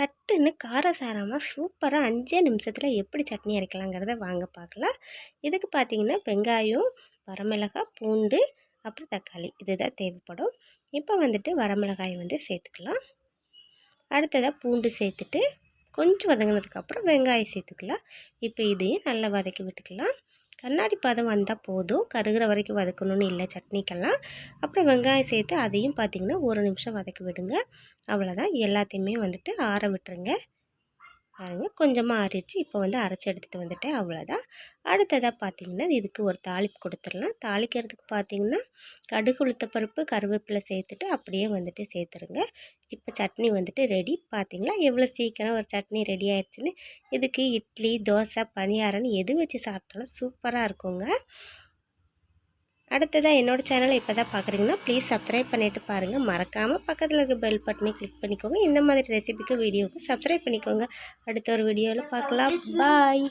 சட்டுன்னு காரசாரமாக சூப்பராக அஞ்சே நிமிஷத்தில் எப்படி சட்னி அரைக்கலாங்கிறத வாங்க பார்க்கலாம் இதுக்கு பார்த்தீங்கன்னா வெங்காயம் வரமிளகாய் பூண்டு அப்புறம் தக்காளி. இதுதான் தேவைப்படும். இப்போ வந்துட்டு வரமிளகாயை வந்து சேர்த்துக்கலாம். அடுத்ததாக பூண்டு சேர்த்துட்டு கொஞ்சம் வதங்கினதுக்கப்புறம் வெங்காயம் சேர்த்துக்கலாம். இப்போ இதையும் நல்லா வதக்கி விட்டுக்கலாம். கண்ணாடி பதம் வந்தால் போதும். கருகிற வரைக்கும் வதக்கணும்னு இல்லை சட்னிக்கெல்லாம். அப்புறம் வெங்காயம் சேர்த்து அதையும் பார்த்திங்கன்னா ஒரு நிமிஷம் வதக்கி விடுங்க. அவ்வளோதான் எல்லாத்தையுமே வந்துட்டு ஆற விட்டுருங்க. பாருங்க. கொஞ்சமாக ஆறிடுச்சு. இப்போ வந்து அரைச்சி எடுத்துகிட்டு வந்துட்டேன். அவ்வளோதான். அடுத்ததாக பார்த்தீங்கன்னா இதுக்கு ஒரு தாளிப்பு கொடுத்துடலாம் தாளிக்கிறதுக்கு பார்த்தீங்கன்னா கடுகு உளுத்த பருப்பு கருவேப்பிலை சேர்த்துட்டு அப்படியே வந்துட்டு சேர்த்துருங்க. இப்போ சட்னி வந்துட்டு ரெடி பார்த்தீங்களா? எவ்வளோ சீக்கிரம் ஒரு சட்னி ரெடி ஆயிடுச்சுன்னு. இதுக்கு இட்லி தோசை பணியாரம்னு எது வச்சு சாப்பிட்டாலும் சூப்பராக இருக்குங்க. அடுத்ததாக என்னோடய சேனலை இப்போ தான் பார்க்குறீங்கன்னா ப்ளீஸ் சப்ஸ்கிரைப் பண்ணிவிட்டு பாருங்கள் மறக்காமல் பக்கத்தில் இருக்க பெல் பட்டனை கிளிக் பண்ணிக்கோங்க. இந்த மாதிரி ரெசிபிக்கு வீடியோவுக்கு சப்ஸ்கிரைப் பண்ணிக்கோங்க. அடுத்த ஒரு வீடியோவில் பார்க்கலாம். பாய்